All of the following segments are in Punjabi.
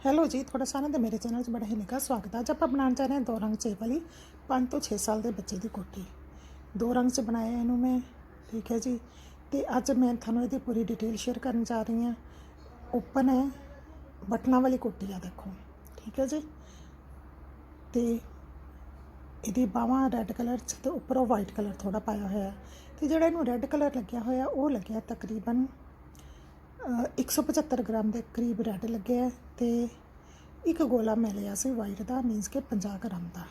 ਹੈਲੋ ਜੀ, ਤੁਹਾਡਾ ਸਾਰਿਆਂ ਦਾ ਮੇਰੇ ਚੈਨਲ 'ਚ ਬੜਾ ਹੀ ਨਿੱਘਾ ਸਵਾਗਤ ਹੈ। ਅੱਜ ਆਪਾਂ ਬਣਾਉਣ ਜਾ ਰਹੇ ਹਾਂ ਦੋ ਰੰਗ 'ਚ ਇਹ ਵਾਲੀ 5 ਤੋਂ 6 ਸਾਲ ਦੇ ਬੱਚੇ ਦੀ ਕੋਟੀ ਦੋ ਰੰਗ 'ਚ ਬਣਾਇਆ ਇਹਨੂੰ ਮੈਂ, ਠੀਕ ਹੈ ਜੀ। ਤੇ ਅੱਜ ਮੈਂ ਤੁਹਾਨੂੰ ਇਹਦੀ ਪੂਰੀ ਡਿਟੇਲ ਸ਼ੇਅਰ ਕਰਨ ਜਾ ਰਹੀ ਹਾਂ। ਓਪਨ ਹੈ, ਬਟਨਾਂ ਵਾਲੀ ਕੋਟੀ ਆ ਦੇਖੋ, ਠੀਕ ਹੈ ਜੀ। ਤੇ ਇਹਦੀ ਬਾਹਾਂ ਰੈੱਡ ਕਲਰ 'ਚ ਤੇ ਉੱਪਰੋਂ ਵਾਈਟ ਕਲਰ ਥੋੜਾ ਪਾਇਆ ਹੋਇਆ ਹੈ। ਤੇ ਜਿਹੜਾ ਇਹਨੂੰ ਰੈੱਡ ਕਲਰ ਲੱਗਿਆ ਹੋਇਆ, ਉਹ ਲੱਗਿਆ ਤਕਰੀਬਨ 175 ਗ੍ਰਾਮ ਦੇ ਕਰੀਬ ਰੈੱਡ ਲੱਗਿਆ ਹੈ ਤੇ ਇੱਕ ਗੋਲਾ ਮੈਂ ਲਿਆ ਸੀ ਵਾਈਟ ਦਾ ਮੀਨਸ ਕਿ 50 ਗ੍ਰਾਮ ਦਾ।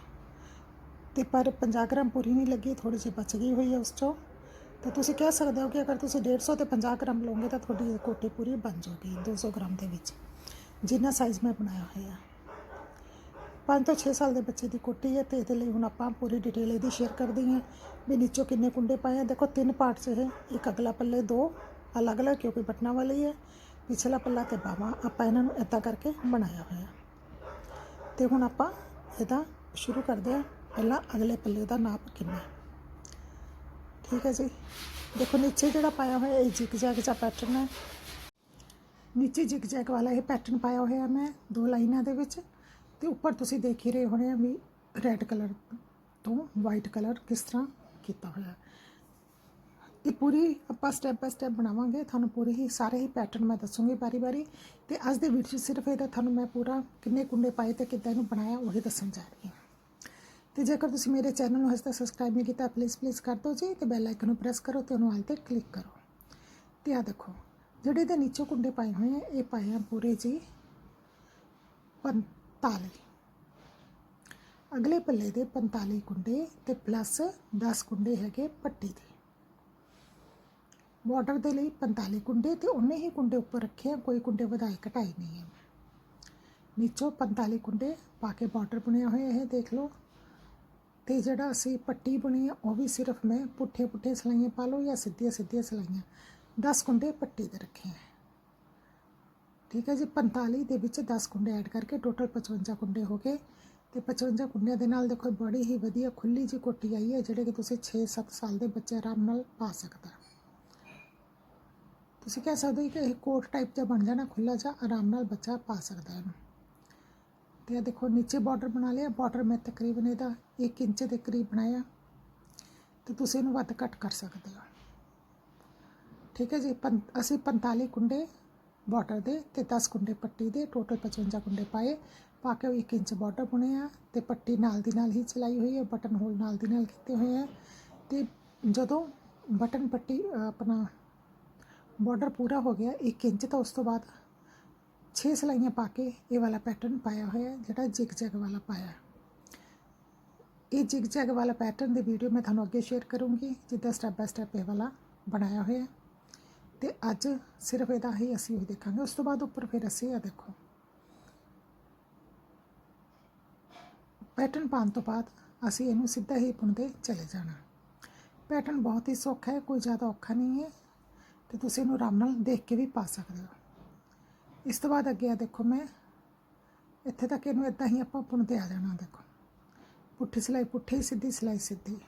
ਤੇ ਪਰ 50 ਗ੍ਰਾਮ ਪੂਰੀ ਨਹੀਂ ਲੱਗੀ ਥੋੜੀ ਜਿਹੀ ਬਚ ਗਈ ਹੋਈ ਹੈ ਉਸ ਚੋਂ। ਤਾਂ ਤੁਸੀਂ ਕਹਿ ਸਕਦੇ ਹੋ ਕਿ ਅਗਰ ਤੁਸੀਂ 150 ਤੇ 50 ਗ੍ਰਾਮ ਲਓਗੇ ਤਾਂ ਤੁਹਾਡੀ ਕੋਟੀ ਪੂਰੀ ਬਣ ਜਾਊਗੀ 200 ਗ੍ਰਾਮ ਦੇ ਵਿੱਚ, ਜਿੰਨਾ ਸਾਈਜ਼ ਮੈਂ ਬਣਾਇਆ ਹੋਇਆ। ਪੰਜ ਤੋਂ 6 ਸਾਲ ਦੇ ਬੱਚੇ ਦੀ ਕੋਟੀ ਹੈ ਤੇ ਇਹਦੇ ਲਈ ਹੁਣ ਆਪਾਂ ਪੂਰੀ ਡਿਟੇਲ ਇਹਦੀ ਸ਼ੇਅਰ ਕਰਦੇ ਹਾਂ ਵੀ ਨੀਚੋਂ ਕਿੰਨੇ ਕੁੰਡੇ ਪਾਏ ਆ। ਦੇਖੋ ਤਿੰਨ ਪਾਰਟਸ ਇਹ, ਇੱਕ ਅਗਲਾ ਪੱਲੇ ਦੋ ਅਲੱਗ-ਅਲੱਗ ਕਿਉਂਕਿ ਬਟਨਾਂ ਵਾਲੀ ਹੈ? ਪਿਛਲਾ ਪੱਲਾ ਤੇ ਬਾਹਾਂ ਆਪਾਂ ਇਹਨਾਂ ਨੂੰ ਇਦਾਂ ਕਰਕੇ ਬਣਾਇਆ ਹੋਇਆ। ਤੇ ਹੁਣ ਆਪਾਂ ਇਹਦਾ ਸ਼ੁਰੂ ਕਰਦੇ ਹਾਂ। ਪਹਿਲਾਂ ਅਗਲੇ ਪੱਲੇ ਦਾ ਨਾਪ ਕਿੰਨਾ ਠੀਕ ਹੈ ਜੀ। ਦੇਖੋ, ਨੀਚੇ ਜਿਹੜਾ ਪਾਇਆ ਹੋਇਆ, ਇਹ ਜਿਗ ਜੈਗ ਦਾ ਪੈਟਰਨ ਹੈ। ਨੀਚੇ ਜਿਗ ਜੈਗ ਵਾਲਾ ਇਹ ਪੈਟਰਨ ਪਾਇਆ ਹੋਇਆ ਮੈਂ ਦੋ ਲਾਈਨਾਂ ਦੇ ਵਿੱਚ। ਤੇ ਉੱਪਰ ਤੁਸੀਂ ਦੇਖ ਹੀ ਰਹੇ ਹੋਣੇ ਆ ਵੀ ਰੈੱਡ ਕਲਰ ਤੋਂ ਵਾਈਟ ਕਲਰ ਕਿਸ ਤਰ੍ਹਾਂ ਕੀਤਾ ਹੋਇਆ। ਇਹ ਪੂਰੀ ਆਪਾਂ ਸਟੈਪ ਬਾਈ ਸਟੈਪ ਬਣਾਵਾਂਗੇ। ਤੁਹਾਨੂੰ ਪੂਰੇ ਹੀ, ਸਾਰੇ ਹੀ ਪੈਟਰਨ ਮੈਂ ਦੱਸੂਗੀ ਬਾਰੀ ਬਾਰੀ ਤੇ ਅੱਜ ਦੇ ਵੀਡੀਓ 'ਚ ਸਿਰਫ ਇਹਦਾ ਤੁਹਾਨੂੰ ਮੈਂ ਪੂਰਾ ਕਿੰਨੇ ਕੁੰਡੇ ਪਾਏ ਤੇ ਕਿੱਦਾਂ ਇਹਨੂੰ ਬਣਾਇਆ, ਉਹੀ ਦੱਸਣ ਜਾ ਰਹੀ ਹਾਂ। ਤੇ ਜੇਕਰ ਤੁਸੀਂ ਮੇਰੇ ਚੈਨਲ ਨੂੰ ਹਜੇ ਤੱਕ ਸਬਸਕ੍ਰਾਈਬ ਨਹੀਂ ਕੀਤਾ ਪਲੀਜ਼ ਪਲੀਜ਼ ਕਰ ਦਿਓ ਜੀ ਤੇ ਬੈਲ ਆਈਕਨ ਨੂੰ ਪ੍ਰੈਸ ਕਰੋ ਤੇ ਉਹਨੂੰ ਆਲ ਤੇ ਕਲਿੱਕ ਕਰੋ। ਤੇ ਆ ਦੇਖੋ, ਜਿਹੜੇ ਇਹਦੇ ਨੀਚੇ ਕੁੰਡੇ ਪਾਏ ਹੋਏ ਆ, ਇਹ ਪਾਏ ਆ ਪੂਰੇ ਜੀ 45 ਅਗਲੇ ਪੱਲੇ ਦੇ 45 ਕੁੰਡੇ ਤੇ ਪਲੱਸ 10 ਕੁੰਡੇ ਹੈਗੇ ਪੱਟੀ ਦੇ। ਬਾਰਡਰ ਦੇ ਲਈ 45 ਕੁੰਡੇ ਤੇ ਉਹਨੇ ਹੀ ਕੁੰਡੇ ਉੱਪਰ ਰੱਖੇ ਆ ਕੋਈ ਕੁੰਡੇ ਵਧਾਈ ਘਟਾਈ ਨਹੀਂ ਹੈ ਨੀਚੋਂ 45 ਕੁੰਡੇ ਪਾ ਕੇ ਬਾਰਡਰ ਬਣਿਆ ਹੋਇਆ ਇਹ ਦੇਖ ਲਓ ਤੇ ਜਿਹੜਾ ਅਸੀਂ ਪੱਟੀ ਬਣੀ ਆ ਉਹ ਵੀ ਸਿਰਫ ਮੈਂ ਪੁੱਠੇ ਪੁੱਠੇ ਸਲਾਈਆਂ ਪਾ ਲਓ ਜਾਂ ਸਿੱਧੀਆਂ ਸਿੱਧੀਆਂ ਸਲਾਈਆਂ 10 ਕੁੰਡੇ ਪੱਟੀ ਦੇ ਰੱਖੇ ਆ ਠੀਕ ਹੈ ਜੀ 45 ਦੇ ਵਿੱਚ 10 ਕੁੰਡੇ ਐਡ ਕਰਕੇ ਟੋਟਲ 55 ਕੁੰਡੇ ਹੋ ਗਏ ਤੇ 55 ਕੁੰਡਿਆਂ ਦੇ ਨਾਲ ਦੇਖੋ ਬੜੀ ਹੀ ਵਧੀਆ ਖੁੱਲੀ ਜੀ ਕੋਟੀ ਆਈ ਹੈ ਜਿਹੜੇ ਕਿ ਤੁਸੀਂ 6-7 ਸਾਲ ਦੇ ਬੱਚੇ ਆਰਾਮ ਨਾਲ ਪਾ ਸਕਦਾ ਤੁਸੀਂ ਕਹਿ ਸਕਦੇ ਹੋ ਕਿ ਇਹ ਕੋਟ ਟਾਈਪ ਦਾ ਬਣ ਜਾਣਾ ਖੁੱਲਾ ਜਿਹਾ, ਆਰਾਮ ਨਾਲ ਬੱਚਾ ਪਾ ਸਕਦਾ ਹੈ ਇਹਨੂੰ। ਤੇ ਇਹ ਦੇਖੋ ਨੀਚੇ ਬਾਰਡਰ ਬਣਾ ਲਿਆ ਬਾਰਡਰ ਮੈਂ ਤਕਰੀਬਨ ਇਹਦਾ 1 ਇੰਚ ਦੇ ਕਰੀਬ ਬਣਾਇਆ। ਤੇ ਤੁਸੀਂ ਇਹਨੂੰ ਵੱਧ ਘੱਟ ਕਰ ਸਕਦੇ ਹੋ। ਠੀਕ ਹੈ ਜੀ, ਪੰ- ਅਸੀਂ 45 ਕੁੰਡੇ ਬਾਰਡਰ ਦੇ ਤੇ 10 ਕੁੰਡੇ ਪੱਟੀ ਦੇ ਟੋਟਲ 55 ਕੁੰਡੇ ਪਾਏ। ਪਾ ਕੇ 1 ਇੰਚ ਬਾਰਡਰ ਆ ਤੇ ਪੱਟੀ ਨਾਲ ਦੀ ਨਾਲ ਹੀ ਚਲਾਈ ਹੋਈ ਹੈ ਬਟਨ ਹੋਲ ਨਾਲ ਦੀ ਨਾਲ ਕੀਤੇ ਹੋਏ ਆ। ਤੇ ਜਦੋਂ ਬਟਨ ਪੱਟੀ ਆਪਣਾ ਬਾਰਡਰ ਪੂਰਾ ਹੋ ਗਿਆ 1 ਇੰਚ ਤਾਂ ਉਸ ਤੋਂ ਬਾਅਦ 6 ਸਲਾਈਆਂ ਪਾ ਕੇ ਇਹ ਵਾਲਾ ਪੈਟਰਨ ਪਾਇਆ ਹੋਇਆ ਹੈ, ਜਿਹੜਾ ਜਿਗ ਜੈਗ ਵਾਲਾ ਪਾਇਆ ਹੈ। ਇਹ ਜਿਗ ਜੈਗ ਵਾਲਾ ਪੈਟਰਨ ਦੀ ਵੀਡੀਓ ਮੈਂ ਤੁਹਾਨੂੰ ਅੱਗੇ ਸ਼ੇਅਰ ਕਰੂੰਗੀ ਜਿੱਦਾਂ ਸਟੈਪ ਬਾਈ ਸਟੈਪ ਇਹ ਵਾਲਾ ਬਣਾਇਆ ਹੋਇਆ ਹੈ। ਤੇ ਅੱਜ ਸਿਰਫ ਇਹਦਾ ਹੀ ਅਸੀਂ ਉਹ ਦੇਖਾਂਗੇ ਉਸ ਤੋਂ ਬਾਅਦ ਉੱਪਰ ਫਿਰ ਅਸੀਂ ਆ ਦੇਖੋ ਪੈਟਰਨ ਪਾਉਣ ਤੋਂ ਬਾਅਦ ਅਸੀਂ ਇਹਨੂੰ ਸਿੱਧਾ ਹੀ ਬੁਣਦੇ ਚਲੇ ਜਾਣਾ ਪੈਟਰਨ ਬਹੁਤ ਹੀ ਸੌਖਾ ਹੈ ਕੋਈ ਜ਼ਿਆਦਾ ਔਖਾ ਨਹੀਂ ਹੈ ਤੇ ਤੁਸੀਂ ਇਹਨੂੰ ਆਰਾਮ ਨਾਲ ਦੇਖ ਕੇ ਵੀ ਪਾ ਸਕਦੇ ਹੋ। ਇਸ ਤੋਂ ਬਾਅਦ ਅੱਗੇ ਆ ਦੇਖੋ ਮੈਂ, ਇੱਥੇ ਤੱਕ ਇਹਨੂੰ ਇਦਾਂ ਹੀ ਆਪਾਂ ਬੁਣਦੇ ਆ ਜਾਣਾ ਦੇਖੋ। ਪੁੱਠੀ ਸਿਲਾਈ ਪੁੱਠੀ, ਸਿੱਧੀ ਸਿਲਾਈ ਸਿੱਧੀ।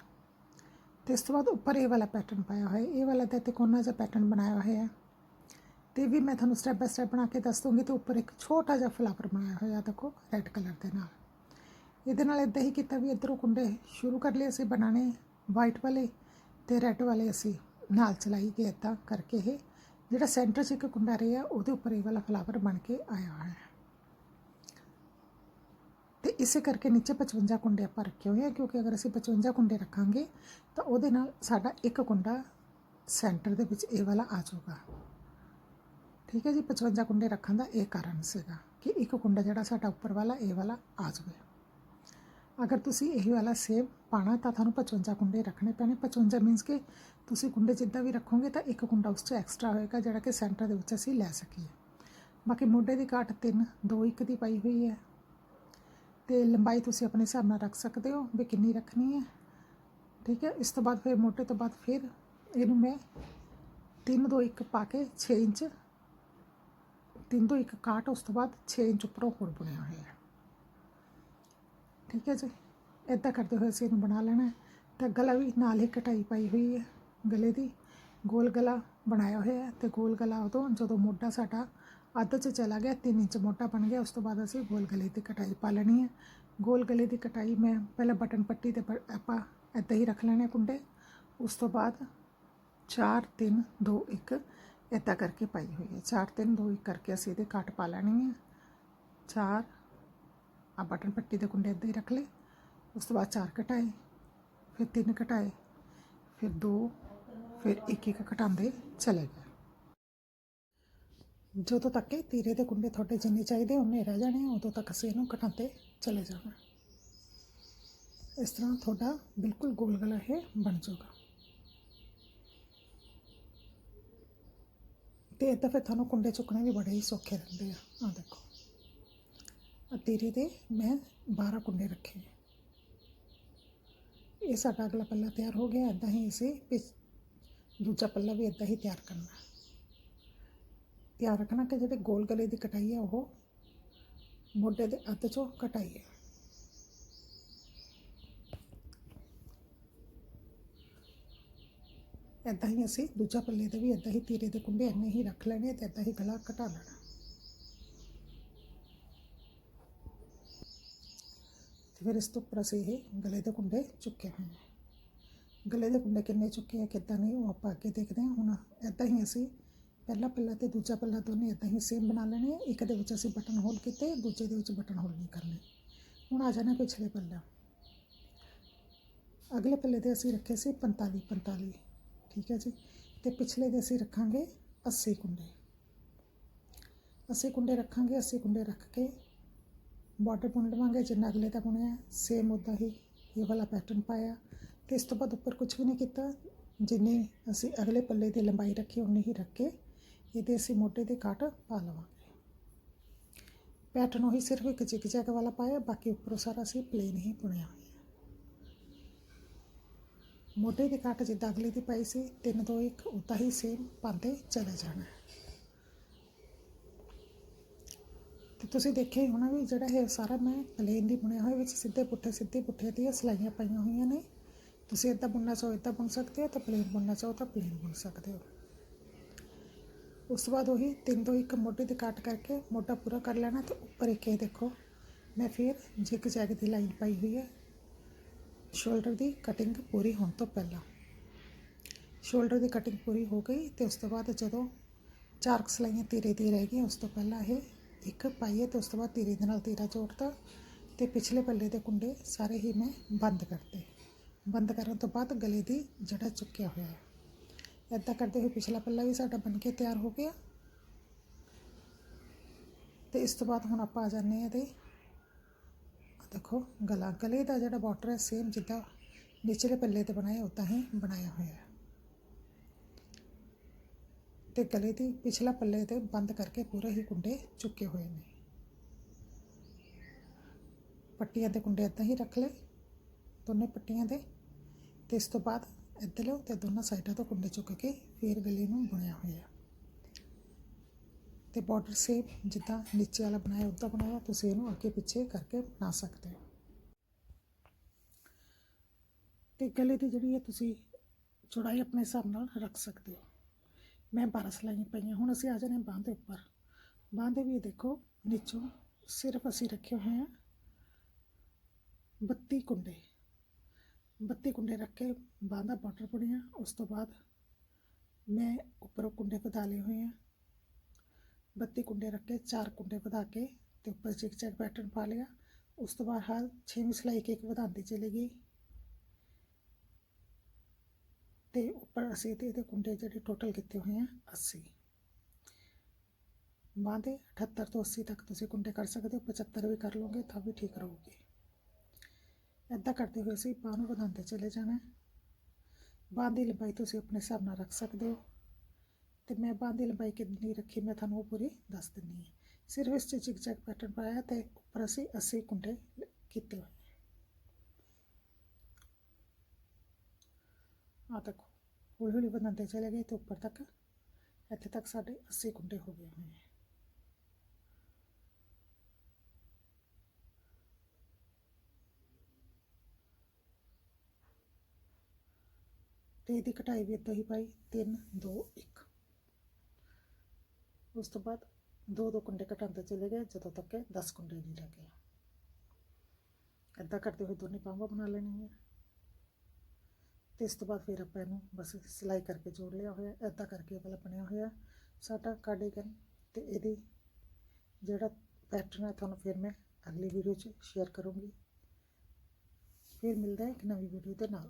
ਤੇ ਇਸ ਤੋਂ ਬਾਅਦ ਉੱਪਰ ਇਹ ਵਾਲਾ ਪੈਟਰਨ ਪਾਇਆ ਹੋਇਆ ਇਹ ਵਾਲਾ ਤਾਂ ਤਿਕੋਨਾ ਜਿਹਾ ਪੈਟਰਨ ਬਣਾਇਆ ਹੋਇਆ ਹੈ। ਤੇ ਵੀ ਮੈਂ ਤੁਹਾਨੂੰ ਸਟੈਪ ਬਾਈ ਸਟੈਪ ਬਣਾ ਕੇ ਦੱਸ ਦੂੰਗੀ ਤੇ ਉੱਪਰ ਇੱਕ ਛੋਟਾ ਜਿਹਾ ਫਲਾਵਰ ਬਣਾਇਆ ਹੋਇਆ ਦੇਖੋ ਰੈੱਡ ਕਲਰ ਦੇ ਨਾਲ। ਇਹਦੇ ਨਾਲ ਇਦਾਂ ਹੀ ਕੀਤਾ ਵੀ ਇੱਧਰੋਂ ਕੁੰਡੇ ਸ਼ੁਰੂ ਕਰ ਲਏ ਅਸੀਂ ਬਣਾਣੇ ਵਾਈਟ ਵਾਲੇ ਤੇ ਰੈੱਡ ਵਾਲੇ ਅਸੀਂ। ਨਾਲ ਚਲਾਈ ਗਏ ਇਦਾਂ ਕਰਕੇ ਇਹ ਜਿਹੜਾ ਸੈਂਟਰ 'ਚ ਇੱਕ ਕੁੰਡਾ ਰਿਹਾ ਉਹਦੇ ਉੱਪਰ ਇਹ ਵਾਲਾ ਫਲਾਵਰ ਬਣ ਕੇ ਆਇਆ ਹੋਇਆ ਹੈ। ਤੇ ਇਸੇ ਕਰਕੇ ਨੀਚੇ 55 ਕੁੰਡੇ ਆਪਾਂ ਰੱਖੇ ਹੋਏ ਆ, ਕਿਉਂਕਿ ਅਗਰ ਅਸੀਂ 55 ਕੁੰਡੇ ਰੱਖਾਂਗੇ, ਤਾਂ ਉਹਦੇ ਨਾਲ ਸਾਡਾ ਇੱਕ ਕੁੰਡਾ ਸੈਂਟਰ ਦੇ ਵਿੱਚ ਇਹ ਵਾਲਾ ਆ ਜਾਊਗਾ। ਠੀਕ ਹੈ ਜੀ 55 ਕੁੰਡੇ ਰੱਖਣ ਦਾ ਇਹ ਕਾਰਨ ਸੀਗਾ ਕਿ ਇੱਕ ਕੁੰਡਾ ਜਿਹੜਾ ਸਾਡਾ ਉੱਪਰ ਵਾਲਾ, ਇਹ ਵਾਲਾ ਆ ਜਾਵੇ। ਅਗਰ ਤੁਸੀਂ ਇਹ ਵਾਲਾ ਸੇਬ ਪਾਣਾ ਤਾਂ ਤੁਹਾਨੂੰ 55 ਕੁੰਡੇ ਰੱਖਣੇ ਪੈਣੇ। 55 ਮੀਨਸ ਕਿ ਤੁਸੀਂ ਕੁੰਡੇ ਜਿੱਦਾਂ ਵੀ ਰੱਖੋਗੇ ਤਾਂ ਇੱਕ ਕੁੰਡਾ ਉਸ 'ਚ ਐਕਸਟਰਾ ਹੋਏਗਾ ਜਿਹੜਾ ਕਿ ਸੈਂਟਰ ਦੇ ਵਿੱਚ ਅਸੀਂ ਲੈ ਸਕੀਏ। ਬਾਕੀ ਮੋਢੇ ਦੀ ਕਾਟ 3 2 1 ਦੀ ਪਾਈ ਹੋਈ ਹੈ। ਤੇ ਲੰਬਾਈ ਤੁਸੀਂ ਆਪਣੇ ਹਿਸਾਬ ਨਾਲ ਰੱਖ ਸਕਦੇ ਹੋ ਵੀ ਕਿੰਨੀ ਰੱਖਣੀ ਹੈ। ਠੀਕ ਹੈ, ਇਸ ਤੋਂ ਬਾਅਦ ਫਿਰ ਮੋਟੇ ਤੋਂ ਬਾਅਦ ਫਿਰ ਇਹਨੂੰ ਮੈਂ 3 2 1 ਪਾ ਕੇ 6 ਇੰਚ 3 2 1 ਕਾਟ ਉਸ ਤੋਂ ਬਾਅਦ 6 ਇੰਚ ਉੱਪਰੋਂ ਹੋਰ ਬੁਣਿਆ ਹੋਇਆ ਹੈ। ਠੀਕ ਹੈ ਜੀ। ਇਦਾਂ ਕਰਦੇ ਹੋਏ ਅਸੀਂ ਇਹਨੂੰ ਬਣਾ ਲੈਣਾ ਹੈ। ਗਲਾ ਵੀ ਨਾਲ ਹੀ ਕਟਾਈ ਪਾਈ ਹੋਈ ਹੈ ਗਲੇ ਦੀ। ਗੋਲ ਗਲਾ ਬਣਾਇਆ ਹੋਇਆ ਹੈ ਤੇ ਗੋਲ ਗਲਾ ਉਦੋਂ ਜਦੋਂ ਮੋਢਾ ਸਾਡਾ ਅੱਧ 'ਚ ਚਲਾ ਗਿਆ 3 ਇੰਚ ਮੋਟਾ ਬਣ ਗਿਆ, ਉਸ ਤੋਂ ਬਾਅਦ ਅਸੀਂ ਗੋਲ ਗਲੇ ਦੀ ਕਟਾਈ ਪਾ ਲੈਣੀ ਹੈ। ਗੋਲ ਗਲੇ ਦੀ ਕਟਾਈ ਮੈਂ ਪਹਿਲਾਂ ਬਟਨ ਪੱਟੀ ਤੇ ਪ- ਆਪਾਂ ਇੱਦਾਂ ਹੀ ਰੱਖ ਲੈਣੇ ਕੁੰਡੇ। ਉਸ ਤੋਂ ਬਾਅਦ 4 3 2 1 ਇੱਦਾਂ ਕਰਕੇ ਪਾਈ ਹੋਈ ਹੈ। 4 3 2 1 ਕਰਕੇ ਅਸੀਂ ਇਹਦੇ ਕੱਟ ਪਾ ਲੈਣੀ ਹੈ। 4 ਆ ਬਟਨ ਪੱਟੀ ਦੇ ਕੁੰਡੇ ਇੱਦਾਂ ਹੀ ਰੱਖ ਲਏ ਉਸ ਤੋਂ ਬਾਅਦ 4 ਕਟਾਏ ਫਿਰ 3 ਕਟਾਏ ਫਿਰ 2 ਫਿਰ ਇੱਕ ਇੱਕ ਘਟਾਉਂਦੇ ਚਲੇ ਗਏ ਜਦੋਂ ਤੱਕ ਕਿ ਤੀਰੇ ਦੇ ਕੁੰਡੇ ਤੁਹਾਡੇ ਜਿੰਨੇ ਚਾਹੀਦੇ ਉਹਨੇ ਰਹਿ ਜਾਣੇ ਆ, ਉਦੋਂ ਤੱਕ ਅਸੀਂ ਇਹਨੂੰ ਘਟਾਉਂਦੇ ਚਲੇ ਜਾਣਾ ਇਸ ਤਰ੍ਹਾਂ ਤੁਹਾਡਾ ਬਿਲਕੁਲ ਗੋਲ ਗਲਾ ਇਹ ਬਣ ਜਾਊਗਾ ਤੇ ਇੱਦਾਂ ਫਿਰ ਤੁਹਾਨੂੰ ਕੁੰਡੇ ਚੁੱਕਣੇ ਵੀ ਬੜੇ ਹੀ ਸੌਖੇ ਰਹਿੰਦੇ ਆ ਆ ਦੇਖੋ ਆ ਤੀਰੇ ਦੇ ਮੈਂ 12 ਕੁੰਡੇ ਰੱਖੇ ਆ। ਇਹ ਸਾਡਾ ਅਗਲਾ ਪੱਲਾ ਤਿਆਰ ਹੋ ਗਿਆ ਇੱਦਾਂ ਹੀ ਅਸੀਂ ਪਿਛ- ਦੂਜਾ ਪੱਲਾ ਵੀ ਇੱਦਾਂ ਹੀ ਤਿਆਰ ਕਰਨਾ। ਧਿਆਨ ਰੱਖਣਾ ਕਿ ਜਿਹੜੇ ਗੋਲ ਗਲੇ ਦੀ ਕਟਾਈ ਹੈ ਉਹ ਮੋਢੇ ਦੇ ਅੱਧ ਚੋਂ ਕਟਾਈ ਹੈ ਇੱਦਾਂ ਹੀ ਅਸੀਂ ਦੂਜਾ ਪੱਲੇ ਤੇ ਵੀ ਇੱਦਾਂ ਹੀ ਤੀਰੇ ਦੇ ਕੁੰਡੇ ਇੰਨੇ ਹੀ ਰੱਖ ਲੈਣੇ ਤੇ ਇੱਦਾਂ ਹੀ ਗਲਾ ਘਟਾ ਲੈਣਾ। ਤੇ ਫਿਰ ਇਸ ਤੋਂ ਉੱਪਰ ਅਸੀਂ ਇਹ ਗਲੇ ਦੇ ਕੁੰਡੇ ਚੁੱਕੇ ਹੋਏ ਨੇ ਗਲੇ ਦੇ ਕੁੰਡੇ ਕਿੰਨੇ ਚੁੱਕੇ ਆ ਕਿੱਦਾਂ ਨਹੀਂ ਉਹ ਆਪਾਂ ਅੱਗੇ ਦੇਖਦੇ ਹਾਂ ਹੁਣ ਇੱਦਾਂ ਹੀ ਅਸੀਂ ਪਹਿਲਾ ਪੱਲਾ ਤੇ ਦੂਜਾ ਪੱਲਾ ਦੋਨੇ ਇੱਦਾਂ ਹੀ ਸੇਮ ਬਣਾ ਲੈਣੇ ਇੱਕ ਦੇ ਵਿੱਚ ਅਸੀਂ ਬਟਨ ਹੋਲ ਕੀਤੇ ਦੂਜੇ ਦੇ ਵਿੱਚ ਬਟਨ ਹੋਲ ਨਹੀਂ ਕਰਨੇ ਹੁਣ ਆ ਜਾਣਾ ਪਿਛਲੇ ਪੱਲਾ ਅਗਲੇ ਪੱਲੇ ਤੇ ਅਸੀਂ ਰੱਖੇ ਸੀ 45 45 ਠੀਕ ਹੈ ਜੀ ਤੇ ਪਿਛਲੇ ਦੇ ਅਸੀਂ ਰੱਖਾਂਗੇ 80 ਕੁੰਡੇ 80 ਕੁੰਡੇ ਰੱਖਾਂਗੇ 80 ਕੁੰਡੇ ਰੱਖ ਕੇ ਬਾਰਡਰ ਬੁਣ ਲਵਾਂਗੇ ਜਿੰਨਾ ਅਗਲੇ ਦਾ ਬੁਣਿਆ ਸੇਮ ਉੱਦਾਂ ਹੀ ਇਹ ਵਾਲਾ ਪੈਟਰਨ ਪਾਇਆ। ਤੇ ਇਸ ਤੋਂ ਬਾਅਦ ਉੱਪਰ ਕੁਝ ਵੀ ਨਹੀਂ ਕੀਤਾ। ਜਿੰਨੀ ਅਸੀਂ ਅਗਲੇ ਪੱਲੇ ਦੀ ਲੰਬਾਈ ਰੱਖੀ ਉਨੀ ਹੀ ਰੱਖ। ਕੇ ਇਹਦੇ ਅਸੀਂ ਮੋਢੇ ਦੇ ਕੱਟ ਪਾ ਲਵਾਂਗੇ। ਪੈਟਰਨ ਉਹੀ ਸਿਰਫ ਇੱਕ ਜਿਗ ਜੈਗ ਵਾਲਾ ਪਾਇਆ, ਬਾਕੀ ਉੱਪਰੋਂ ਸਾਰਾ ਅਸੀਂ ਪਲੇਨ ਹੀ ਬੁਣਿਆ ਹੋਇਆ। ਮੋਢੇ ਦੇ ਕੱਟ ਜਿੱਦਾਂ ਅਗਲੇ ਦੀ ਪਾਈ ਸੀ 3 2 1 ਉਦਾਂ ਹੀ ਸੇਮ ਪਾਉਂਦੇ ਚਲੇ ਜਾਣਾ ਤੇ ਤੁਸੀਂ ਦੇਖਿਆ ਹੀ ਹੋਣਾ ਵੀ ਜਿਹੜਾ ਇਹ ਸਾਰਾ ਮੈਂ ਪਲੇਨ ਦੀ ਬੁਣਿਆ ਹੋਇਆ ਵਿੱਚ ਸਿੱਧੇ ਪੁੱਠੇ ਸਿੱਧੇ ਪੁੱਠੇ ਦੀਆਂ ਸਲਾਈਆਂ ਪਾਈਆਂ ਹੋਈਆਂ ਨੇ। ਤੁਸੀਂ ਇੱਦਾਂ ਬੁਣਨਾ ਚਾਹੋ ਇੱਦਾਂ ਬੁਣ ਸਕਦੇ ਹੋ, ਤਾਂ ਪਲੇਨ ਬੁਣਨਾ ਚਾਹੋ, ਤਾਂ ਪਲੇਨ ਬੁਣ ਸਕਦੇ ਹੋ। ਉਸ ਤੋਂ ਬਾਅਦ ਉਹੀ ਤਿੰਨ ਤੋਂ ਇੱਕ ਮੋਢੇ ਤੇ ਕੱਟ ਕਰਕੇ ਮੋਢਾ ਪੂਰਾ ਕਰ ਲੈਣਾ ਤੇ ਉੱਪਰ ਇੱਕ ਇਹ ਦੇਖੋ, ਮੈਂ ਫਿਰ ਜਿਗ ਜੈਗ ਦੀ ਲਾਈਨ ਪਾਈ ਹੋਈ ਹੈ। ਸ਼ੋਲਡਰ ਦੀ ਕਟਿੰਗ ਪੂਰੀ ਹੋਣ ਤੋਂ ਪਹਿਲਾਂ। ਸ਼ੋਲਡਰ ਦੀ ਕਟਿੰਗ ਪੂਰੀ ਹੋ ਗਈ ਤੇ ਉਸ ਤੋਂ ਬਾਅਦ ਜਦੋਂ ਚਾਰ ਕੁ ਸਲਾਈਆਂ ਤੀਰੇ ਦੀ ਰਹਿ ਗਈਆਂ, ਉਸ ਤੋਂ ਪਹਿਲਾਂ ਇਹ ਇੱਕ ਪਾਈਏ ਤੇ ਉਸ ਤੋਂ ਬਾਅਦ ਤੀਰੇ ਦੇ ਨਾਲ ਤੀਰਾ ਜੋੜਤਾ ਤੇ ਪਿਛਲੇ ਪੱਲੇ ਦੇ ਕੁੰਡੇ ਸਾਰੇ ਹੀ ਮੈਂ ਬੰਦ ਕਰਤੇ। ਬੰਦ ਕਰਨ ਤੋਂ ਬਾਅਦ ਗਲੇ ਦੀ ਜੜਾ ਚੁੱਕਿਆ ਹੋਇਆ ਹੈ। ਇੱਦਾਂ ਕਰਦੇ ਹੋਏ ਪਿਛਲਾ ਪੱਲਾ ਵੀ ਸਾਡਾ ਬਣ ਕੇ ਤਿਆਰ ਹੋ ਗਿਆ। ਤੇ ਇਸ ਤੋਂ ਬਾਅਦ ਹੁਣ ਆਪਾਂ ਆ ਜਾਂਦੇ ਹਾਂ ਇਹਦੇ। ਦੇਖੋ, ਗਲਾ, ਗਲੇ ਦਾ ਜਿਹੜਾ ਬਾਰਡਰ ਹੈ ਸੇਮ ਜਿੱਦਾਂ ਨਿਚਲੇ ਪੱਲੇ ਤੇ ਬਣਾਇਆ ਉਦਾਂ ਹੀ ਬਣਾਇਆ ਹੋਇਆ ਹੈ। ਤੇ ਗਲੇ ਦੀ ਪਿਛਲਾ ਪੱਲੇ ਤੇ ਬੰਦ ਕਰਕੇ ਪੂਰੇ ਹੀ ਕੁੰਡੇ ਚੁੱਕੇ ਹੋਏ ਨੇ। ਪੱਟੀਆਂ ਦੇ ਕੁੰਡੇ ਇੱਦਾਂ ਹੀ ਰੱਖ ਲਏ, ਦੋਨੇ ਪੱਟੀਆਂ ਦੇ, ਤੇ ਇਸ ਤੋਂ ਬਾਅਦ ਇੱਧਰੋਂ ਤੇ ਦੋਨਾਂ ਸਾਈਡਾਂ ਤੋਂ ਕੁੰਡੇ ਚੁੱਕ ਕੇ ਫਿਰ ਗਲੇ ਨੂੰ ਬੁਣਿਆ ਹੋਇਆ ਤੇ ਬਾਰਡਰ ਸੇਮ ਜਿੱਦਾਂ ਨੀਚੇ ਵਾਲਾ ਬਣਾਇਆ, ਉੱਦਾਂ ਬਣਾਇਆ, ਤੁਸੀਂ ਇਹਨੂੰ ਅੱਗੇ ਪਿੱਛੇ ਕਰਕੇ ਬਣਾ ਸਕਦੇ ਹੋ। ਤੇ ਗਲੇ ਦੀ ਜਿਹੜੀ ਹੈ ਤੁਸੀਂ ਚੌੜਾਈ ਆਪਣੇ ਹਿਸਾਬ ਨਾਲ ਰੱਖ ਸਕਦੇ ਹੋ। ਮੈਂ 12 ਸਲਾਈਆਂ ਪਈਆਂ ਹੁਣ ਅਸੀਂ ਆ ਜਾਣੇ ਬਾਂਹ ਦੇ ਉੱਪਰ ਬਾਂਹ ਦੇ ਵੀ ਦੇਖੋ ਨੀਚੋਂ ਸਿਰਫ ਅਸੀਂ ਰੱਖੇ ਹੋਏ ਆ 32 ਕੁੰਡੇ 32 ਕੁੰਡੇ ਰੱਖ ਕੇ ਬਾਂਹ ਦਾ ਬਾਰਡਰ ਬੁਣਿਆ ਉਸ ਤੋਂ ਬਾਅਦ ਮੈਂ ਉੱਪਰੋਂ ਕੁੰਡੇ ਵਧਾ ਲਏ ਹੋਏ ਆ 32 ਕੁੰਡੇ ਰੱਖ ਕੇ ਚਾਰ ਕੁੰਡੇ ਵਧਾ ਕੇ ਤੇ ਉੱਪਰ ਚਿਕ ਚੈਕ ਪੈਟਰਨ ਪਾ ਲਿਆ ਉਸ ਤੋਂ ਬਾਅਦ ਹਾਲ 6ਵੀਂ ਸਲਾਈ ਇੱਕ ਇੱਕ ਵਧਾਉਂਦੀ ਚਲੀ ਗਈ ਤੇ ਉੱਪਰ ਅਸੀਂ ਤੇ ਇਹਦੇ ਕੁੰਡੇ ਜਿਹੜੇ ਟੋਟਲ ਕੀਤੇ ਹੋਏ ਆ 80 ਬਾਂਹ ਦੇ 78 ਤੋਂ 80 ਤੱਕ ਤੁਸੀਂ ਕੁੰਡੇ ਕਰ ਸਕਦੇ ਹੋ 75 ਵੀ ਕਰ ਲਓਗੇ ਤਾਂ ਵੀ ਠੀਕ ਰਹੂਗੀ। ਇੱਦਾਂ ਕਰਦੇ ਹੋਏ ਅਸੀਂ ਬਾਂਹ ਨੂੰ ਵਧਾਉਂਦੇ ਚਲੇ ਜਾਣਾ। ਬਾਂਹ ਦੀ ਲੰਬਾਈ ਤੁਸੀਂ ਆਪਣੇ ਹਿਸਾਬ ਨਾਲ ਰੱਖ ਸਕਦੇ ਹੋ। ਤੇ ਮੈਂ ਬਾਂਹ ਦੀ ਲੰਬਾਈ ਕਿੰਨੀ ਰੱਖੀ ਮੈਂ ਤੁਹਾਨੂੰ ਉਹ ਪੂਰੀ ਦੱਸ ਦਿੰਨੀ ਹਾਂ ਸਿਰਫ ਇਸ 'ਚ ਚਿਕ ਚੈਕ ਪੈਟਰਨ ਪਾਇਆ ਤੇ ਉੱਪਰ ਅਸੀਂ 80 ਕੁੰਡੇ ਕੀਤੇ ਹੋਏ ਆ ਤੱਕ ਹੌਲੀ ਹੌਲੀ ਵਧਾਉਂਦੇ ਚਲੇ ਗਏ ਤੇ ਉੱਪਰ ਤੱਕ ਇੱਥੇ ਤੱਕ ਸਾਡੇ 80 ਕੁੰਡੇ ਹੋ ਗਏ ਹੋਏ ਹੈ ਤੇ ਇਹਦੀ ਕਟਾਈ ਵੀ ਇੱਦਾਂ ਹੀ ਪਾਈ 3 2 1 ਉਸ ਤੋਂ ਬਾਅਦ ਦੋ ਦੋ ਕੁੰਡੇ ਘਟਾਉਂਦੇ ਚਲੇ ਗਏ ਜਦੋਂ ਤੱਕ ਕਿ 10 ਕੁੰਡੇ ਨਹੀਂ ਰਹਿ ਗਏ ਇੱਦਾਂ ਕਰਦੇ ਹੋਏ ਦੋਨੇ ਬਾਹਾਂ ਬਣਾ ਲੈਣੀਆਂ ਤੇ ਇਸ ਤੋਂ ਬਾਅਦ ਫਿਰ ਆਪਾਂ ਇਹਨੂੰ ਬਸ ਸਿਲਾਈ ਕਰਕੇ ਜੋੜ ਲਿਆ ਹੋਇਆ ਇੱਦਾਂ ਕਰਕੇ ਇਹ ਬਣਿਆ ਹੋਇਆ ਸਾਡਾ ਕਾਰਡੀਗਨ ਤੇ ਇਹਦੀ ਜਿਹੜਾ ਪੈਟਰਨ ਹੈ ਤੁਹਾਨੂੰ ਫਿਰ ਮੈਂ ਅਗਲੀ ਵੀਡੀਓ 'ਚ ਸ਼ੇਅਰ ਕਰੂੰਗੀ। ਫਿਰ ਮਿਲਦਾ ਹੈ ਇੱਕ ਨਵੀਂ ਵੀਡੀਓ ਦੇ ਨਾਲ।